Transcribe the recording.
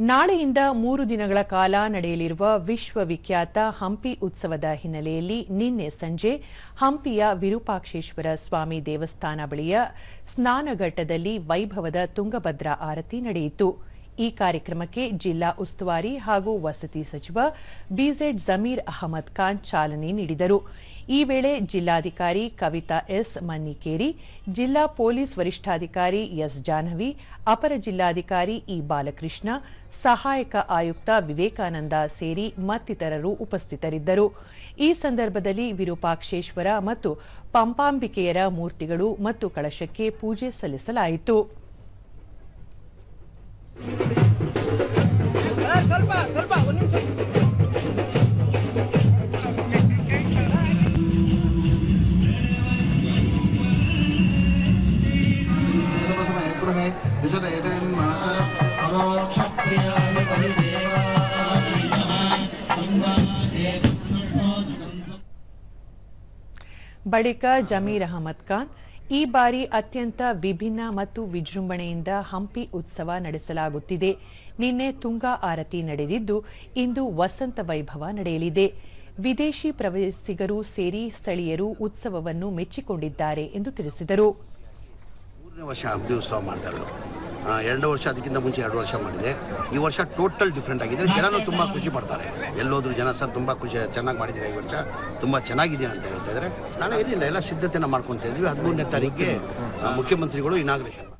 ನಾಳೆಯಿಂದ ಮೂರು ದಿನಗಳ ಕಾಲ ನಡೆಯಲಿರುವ ವಿಶ್ವವಿಖ್ಯಾತ ಹಂಪಿ ಉತ್ಸವದ ಹಿನ್ನೆಲೆಯಲ್ಲಿ ನಿನ್ನೆ ಸಂಜೆ ಹಂಪಿಯ ವಿರೂಪಾಕ್ಷೇಶ್ವರ ಸ್ವಾಮಿ ದೇವಸ್ಥಾನ ಬಳಿಯ ಸ್ನಾನಘಟ್ಟದಲ್ಲಿ ವೈಭವದ ತುಂಗಭದ್ರಾ ಆರತಿ ನಡೆಯಿತು. ಈ ಕಾರ್ಯಕ್ರಮಕ್ಕೆ ಜಿಲ್ಲಾ ಉಸ್ತುವಾರಿ ಹಾಗೂ ವಸತಿ ಸಚಿವ ಬಿಜೆಡ್ ಜಮೀರ್ ಅಹಮದ್ ಖಾನ್ ಚಾಲನೆ ನೀಡಿದರು. ಈ ವೇಳೆ ಜಿಲ್ಲಾಧಿಕಾರಿ ಕವಿತಾ ಎಸ್ ಮನ್ನಿಕೇರಿ, ಜಿಲ್ಲಾ ಪೊಲೀಸ್ ವರಿಷ್ಠಾಧಿಕಾರಿ ಎಸ್ ಜಾಹ್ನವಿ, ಅಪರ ಜಿಲ್ಲಾಧಿಕಾರಿ ಇ ಬಾಲಕೃಷ್ಣ, ಸಹಾಯಕ ಆಯುಕ್ತ ವಿವೇಕಾನಂದ ಸೇರಿ ಮತ್ತಿತರರು ಉಪಸ್ಥಿತರಿದ್ದರು. ಈ ಸಂದರ್ಭದಲ್ಲಿ ವಿರೂಪಾಕ್ಷೇಶ್ವರ ಮತ್ತು ಪಂಪಾಂಬಿಕೆಯರ ಮೂರ್ತಿಗಳು ಮತ್ತು ಕಳಶಕ್ಕೆ ಪೂಜೆ ಸಲ್ಲಿಸಲಾಯಿತು. गृहे विशदेवेन्मातर परोक्षप्रियाय ಬಳಿಕ ಜಮೀರ್ ಅಹಮದ್ ಖಾನ್ ಈ ಬಾರಿ ಅತ್ಯಂತ ವಿಭಿನ್ನ ಮತ್ತು ವಿಜೃಂಭಣೆಯಿಂದ ಹಂಪಿ ಉತ್ಸವ ನಡೆಸಲಾಗುತ್ತಿದೆ ನಿನ್ನೆ ತುಂಗಾ ಆರತಿ ನಡೆದಿದ್ದು ಇಂದು ವಸಂತ ವೈಭವ ನಡೆಯಲಿದೆ ವಿದೇಶಿ ಪ್ರವಾಸಿಗರು ಸೇರಿ ಸ್ಥಳೀಯರು ಉತ್ಸವವನ್ನು ಮೆಚ್ಚಿಕೊಂಡಿದ್ದಾರೆ ಎಂದು ತಿಳಿಸಿದರು ಎರಡು ವರ್ಷ, ಅದಕ್ಕಿಂತ ಮುಂಚೆ ಎರಡು ವರ್ಷ ಮಾಡಿದೆ. ಈ ವರ್ಷ ಟೋಟಲ್ ಡಿಫ್ರೆಂಟ್ ಆಗಿದೆ. ಜನನು ತುಂಬ ಖುಷಿ ಪಡ್ತಾರೆ. ಎಲ್ಲೋದ್ರೂ ಜನ ಸರ್ ತುಂಬ ಖುಷಿ, ಚೆನ್ನಾಗಿ ಮಾಡಿದ್ದೀರಾ ಈ ವರ್ಷ? ತುಂಬ ಚೆನ್ನಾಗಿದೆ ಅಂತ ಹೇಳ್ತಾ ಇದ್ದಾರೆ. ನಾನು ಏನಿಲ್ಲ ಎಲ್ಲ ಸಿದ್ಧತೆನ ಮಾಡ್ಕೊತಾ ಇದ್ವಿ. ಹದಿಮೂರನೇ ತಾರೀಕಿಗೆ ಮುಖ್ಯಮಂತ್ರಿಗಳು ಇನಾಗ್ರೇಷನ್